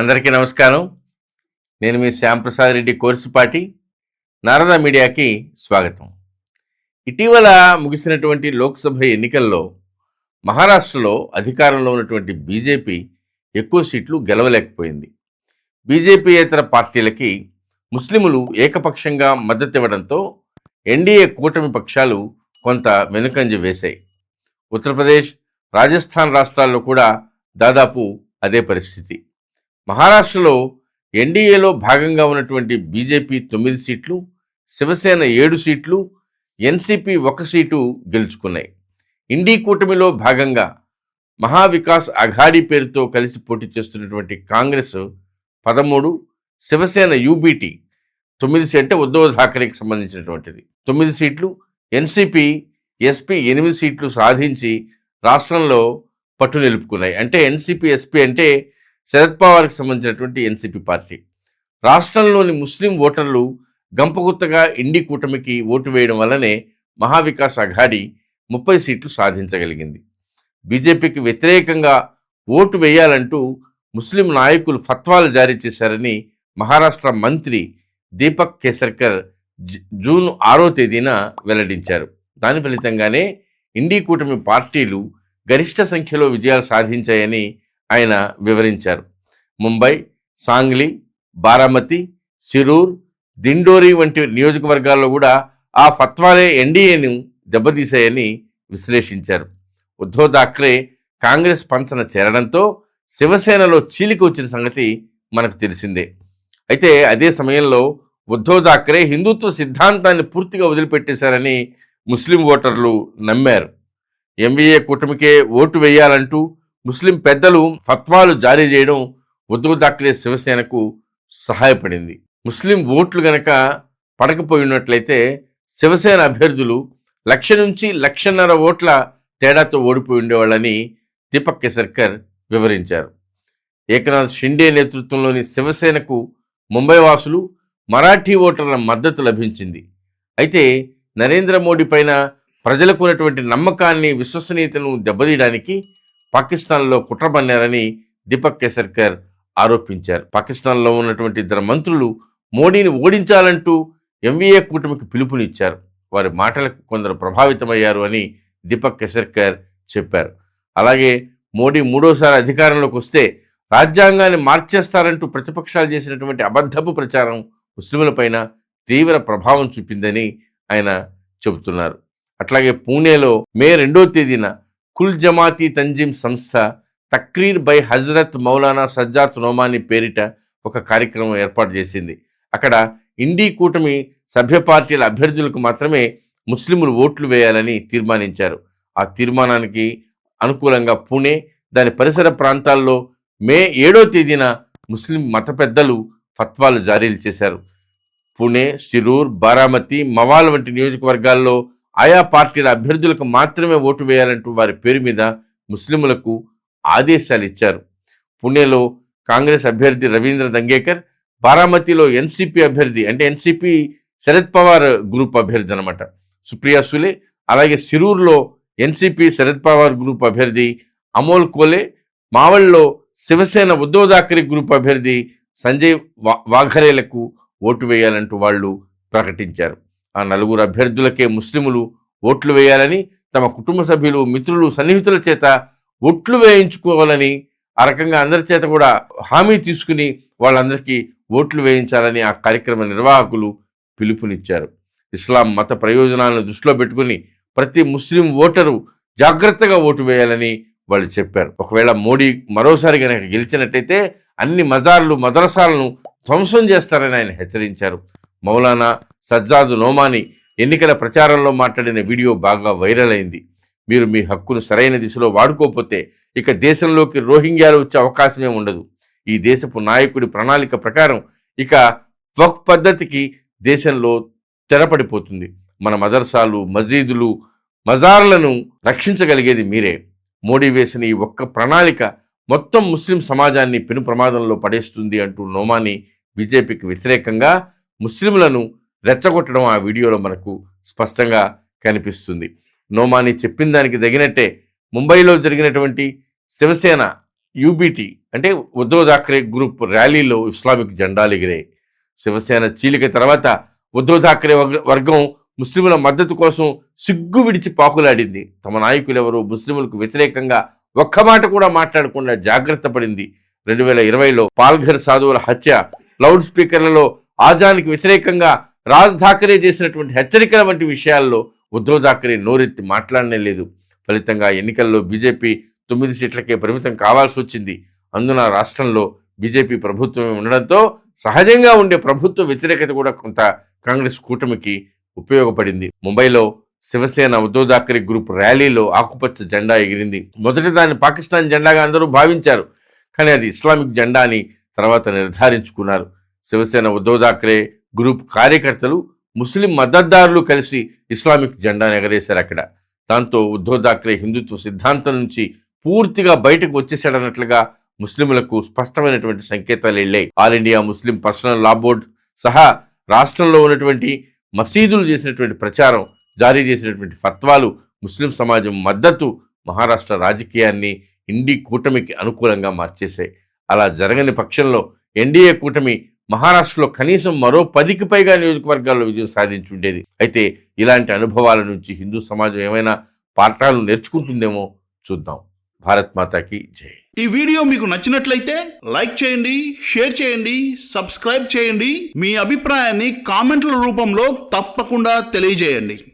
అందరికీ నమస్కారం. నేను మీ శ్యాంప్రసాద్ రెడ్డి కోర్సుపాటి నారద మీడియాకి స్వాగతం. ఇటీవల ముగిసినటువంటి లోక్సభ ఎన్నికల్లో మహారాష్ట్రలో అధికారంలో ఉన్నటువంటి బీజేపీ ఎక్కువ సీట్లు గెలవలేకపోయింది. బీజేపీయేతర పార్టీలకి ముస్లిములు ఏకపక్షంగా మద్దతు ఇవ్వడంతో ఎన్డీఏ కూటమి పక్షాలు కొంత వెనుకంజ వేశాయి. ఉత్తరప్రదేశ్ రాజస్థాన్ రాష్ట్రాల్లో కూడా దాదాపు అదే పరిస్థితి. మహారాష్ట్రలో ఎన్డీఏలో భాగంగా ఉన్నటువంటి బీజేపీ తొమ్మిది సీట్లు శివసేన ఏడు సీట్లు ఎన్సీపీ ఒక సీటు గెలుచుకున్నాయి. ఇండీ కూటమిలో భాగంగా మహావికాస్ అఘాడీ పేరుతో కలిసి పోటీ చేస్తున్నటువంటి కాంగ్రెస్ పదమూడు శివసేన యూబీటీ తొమ్మిది అంటే ఉద్ధవ్ ఠాకరేకి సంబంధించినటువంటిది. తొమ్మిది సీట్లు ఎన్సీపీ ఎస్పీ ఎనిమిది సీట్లు సాధించి రాష్ట్రంలో పట్టు నిలుపుకున్నాయి. అంటే ఎన్సీపీ ఎస్పీ అంటే శరద్ పవార్కి సంబంధించినటువంటి ఎన్సీపీ పార్టీ. రాష్ట్రంలోని ముస్లిం ఓటర్లు గంపగుత్తగా ఇండి కూటమికి ఓటు వేయడం వల్లనే మహావికాస్ అఘాడి ముప్పై సీట్లు సాధించగలిగింది. బీజేపీకి వ్యతిరేకంగా ఓటు వేయాలంటూ ముస్లిం నాయకులు ఫత్వాలు జారీ చేశారని మహారాష్ట్ర మంత్రి దీపక్ కేసర్కర్ జ- జూన్ ఆరో తేదీన వెల్లడించారు. దాని ఫలితంగానే ఇండి కూటమి పార్టీలు గరిష్ట సంఖ్యలో విజయాలు సాధించాయని ఆయన వివరించారు. ముంబై సాంగ్లీ బారామతి సిరూర్ దిండోరి వంటి నియోజకవర్గాల్లో కూడా ఆ ఫత్వాలే ఎన్డీఏను దెబ్బతీశాయని విశ్లేషించారు. ఉద్ధవ్ థాక్రే కాంగ్రెస్ పంచన చేరడంతో శివసేనలో చీలిక వచ్చిన సంగతి మనకు తెలిసిందే. అయితే అదే సమయంలో ఉద్ధవ్ థాక్రే హిందుత్వ సిద్ధాంతాన్ని పూర్తిగా వదిలిపెట్టేశారని ముస్లిం ఓటర్లు నమ్మారు. ఎంవీఏ కూటమికే ఓటు వేయాలంటూ ముస్లిం పెద్దలు ఫత్వాలు జారీ చేయడం ఉద్ధవ్ థాక్రే శివసేనకు సహాయపడింది. ముస్లిం ఓట్లు గనక పడకపోయినట్లయితే శివసేన అభ్యర్థులు లక్ష నుంచి లక్షన్నర ఓట్ల తేడాతో ఓడిపోయి ఉండేవాళ్ళని దీపక్ కేసర్కర్ వివరించారు. ఏకనాథ్ షిండే నేతృత్వంలోని శివసేనకు ముంబై వాసులు మరాఠీ ఓటర్ల మద్దతు లభించింది. అయితే నరేంద్ర మోడీ పైన ప్రజలకు ఉన్నటువంటి నమ్మకాన్ని విశ్వసనీయతను దెబ్బతీయడానికి పాకిస్తాన్లో కుట్ర పన్నారని దీపక్ కేసర్కర్ ఆరోపించారు. పాకిస్తాన్లో ఉన్నటువంటి ఇద్దరు మంత్రులు మోడీని ఓడించాలంటూ ఎంవీఏ కూటమికి పిలుపునిచ్చారు. వారి మాటలకు కొందరు ప్రభావితమయ్యారు అని దీపక్ కేసర్కర్ చెప్పారు. అలాగే మోడీ మూడోసారి అధికారంలోకి వస్తే రాజ్యాంగాన్ని మార్చేస్తారంటూ ప్రతిపక్షాలు చేసినటువంటి అబద్ధపు ప్రచారం ముస్లింలపైన తీవ్ర ప్రభావం చూపిందని ఆయన చెబుతున్నారు. అట్లాగే పూణేలో మే రెండో తేదీన కుల్ జమాతీ తంజీం సంస్థ తక్రీర్ బై హజరత్ మౌలానా సజ్జాత్ నోమాని పేరిట ఒక కార్యక్రమం ఏర్పాటు చేసింది. అక్కడ ఇండీ కూటమి సభ్య పార్టీల అభ్యర్థులకు మాత్రమే ముస్లింలు ఓట్లు వేయాలని తీర్మానించారు. ఆ తీర్మానానికి అనుకూలంగా పూణే దాని పరిసర ప్రాంతాల్లో మే ఏడో తేదీన ముస్లిం మత పెద్దలు ఫత్వాలు జారీలు చేశారు. పుణే సిరూర్ బారామతి మవాల్ వంటి నియోజకవర్గాల్లో ఆయా పార్టీల అభ్యర్థులకు మాత్రమే ఓటు వేయాలంటూ వారి పేరు మీద ముస్లింలకు ఆదేశాలు ఇచ్చారు. పుణేలో కాంగ్రెస్ అభ్యర్థి రవీంద్ర దంగేకర్ బారామతిలో ఎన్సీపీ అభ్యర్థి అంటే ఎన్సీపీ శరద్ పవార్ గ్రూప్ అభ్యర్థి అనమాట సుప్రియా సులే అలాగే సిరూర్లో ఎన్సీపీ శరద్ పవార్ గ్రూప్ అభ్యర్థి అమోల్ కోలే మావళ్ళలో శివసేన ఉద్ధవ్ థాకరే గ్రూప్ అభ్యర్థి సంజయ్ వా- వాఘరేలకు ఓటు వేయాలంటూ వాళ్ళు ప్రకటించారు. ఆ నలుగురు అభ్యర్థులకే ముస్లిములు ఓట్లు వేయాలని తమ కుటుంబ సభ్యులు మిత్రులు సన్నిహితుల చేత ఓట్లు వేయించుకోవాలని ఆ రకంగా అందరి చేత కూడా హామీ తీసుకుని వాళ్ళందరికీ ఓట్లు వేయించాలని ఆ కార్యక్రమ నిర్వాహకులు పిలుపునిచ్చారు. ఇస్లాం మత ప్రయోజనాలను దృష్టిలో పెట్టుకుని ప్రతి ముస్లిం ఓటరు జాగ్రత్తగా ఓటు వేయాలని వాళ్ళు చెప్పారు. ఒకవేళ మోడీ మరోసారి కనుక గెలిచినట్టయితే అన్ని మజార్లు మదరసాలను ధ్వంసం చేస్తారని ఆయన హెచ్చరించారు. మౌలానా సజ్జాదు నోమాని ఎన్నికల ప్రచారంలో మాట్లాడిన వీడియో బాగా వైరల్ అయింది. మీరు మీ హక్కును సరైన దిశలో వాడుకోకపోతే ఇక దేశంలోకి రోహింగ్యాలు వచ్చే అవకాశమే ఉండదు. ఈ దేశపు నాయకుడి ప్రణాళిక ప్రకారం ఇక వక్ పద్ధతికి దేశంలో తెరపడిపోతుంది. మన మదర్సాలు మసీదులు మజార్లను రక్షించగలిగేది మీరే. మోడీ వేసిన ఈ ఒక్క ప్రణాళిక మొత్తం ముస్లిం సమాజాన్ని పెను ప్రమాదంలో పడేస్తుంది అంటూ నోమాని బీజేపీకి వ్యతిరేకంగా ముస్లింలను రెచ్చగొట్టడం ఆ వీడియోలో మనకు స్పష్టంగా కనిపిస్తుంది. నోమాని చెప్పిన దానికి తగినట్టే ముంబైలో జరిగినటువంటి శివసేన యూబీటీ అంటే ఉద్ధవ్ థాక్రే గ్రూప్ ర్యాలీలో ఇస్లామిక్ జెండాలు ఎగిరాయి శివసేన చీలిక తర్వాత ఉద్ధవ్ థాక్రే వర్గం ముస్లింల మద్దతు కోసం సిగ్గు విడిచి పాకులాడింది. తమ నాయకులు ఎవరు ముస్లింలకు వ్యతిరేకంగా ఒక్క మాట కూడా మాట్లాడకుండా జాగ్రత్త పడింది. రెండు వేల ఇరవైలో పాల్ఘర్ సాధువుల హత్య లౌడ్ స్పీకర్లలో ఆజానికి వ్యతిరేకంగా రాజ్ ఠాకరే చేసినటువంటి హెచ్చరికల వంటి విషయాల్లో ఉద్ధవ్ ఠాకరే నోరెత్తి మాట్లాడనే లేదు. ఫలితంగా ఎన్నికల్లో బీజేపీ తొమ్మిది సీట్లకే పరిమితం కావాల్సి వచ్చింది. అందున రాష్ట్రంలో బీజేపీ ప్రభుత్వం ఉండడంతో సహజంగా ఉండే ప్రభుత్వ వ్యతిరేకత కూడా కొంత కాంగ్రెస్ కూటమికి ఉపయోగపడింది. ముంబైలో శివసేన ఉద్ధవ్ థాకరే గ్రూప్ ర్యాలీలో ఆకుపచ్చ జెండా ఎగిరింది. మొదట దాన్ని పాకిస్తాన్ జెండాగా అందరూ భావించారు. కానీ అది ఇస్లామిక్ జెండా అని తర్వాత నిర్ధారించుకున్నారు. శివసేన ఉద్ధవ్ థాక్రే గ్రూప్ కార్యకర్తలు ముస్లిం మద్దతుదారులు కలిసి ఇస్లామిక్ జెండాను ఎగరేశారు అక్కడ. దాంతో ఉద్ధవ్ థాక్రే హిందుత్వ సిద్ధాంతం నుంచి పూర్తిగా బయటకు వచ్చేసాడన్నట్లుగా ముస్లింలకు స్పష్టమైనటువంటి సంకేతాలు వెళ్ళాయి. All India Muslim personal law board సహా రాష్ట్రంలో ఉన్నటువంటి మసీదులు చేసినటువంటి ప్రచారం జారీ చేసినటువంటి ఫత్వాలు ముస్లిం సమాజం మద్దతు మహారాష్ట్ర రాజకీయాన్ని ఇండి కూటమికి అనుకూలంగా మార్చేశాయి. అలా జరగని పక్షంలో ఎన్డీఏ కూటమి మహారాష్ట్రలో కనీసం మరో పదికి పైగా నియోజకవర్గాల్లో విజయం సాధించి ఉండేది. అయితే ఇలాంటి అనుభవాల నుంచి హిందూ సమాజం ఏమైనా పాఠాలు నేర్చుకుంటుందేమో చూద్దాం. భారత్ మాతాకి జై. ఈ వీడియో మీకు నచ్చినట్లయితే లైక్ చేయండి షేర్ చేయండి సబ్స్క్రైబ్ చేయండి. మీ అభిప్రాయాన్ని కామెంట్ల రూపంలో తప్పకుండా తెలియజేయండి.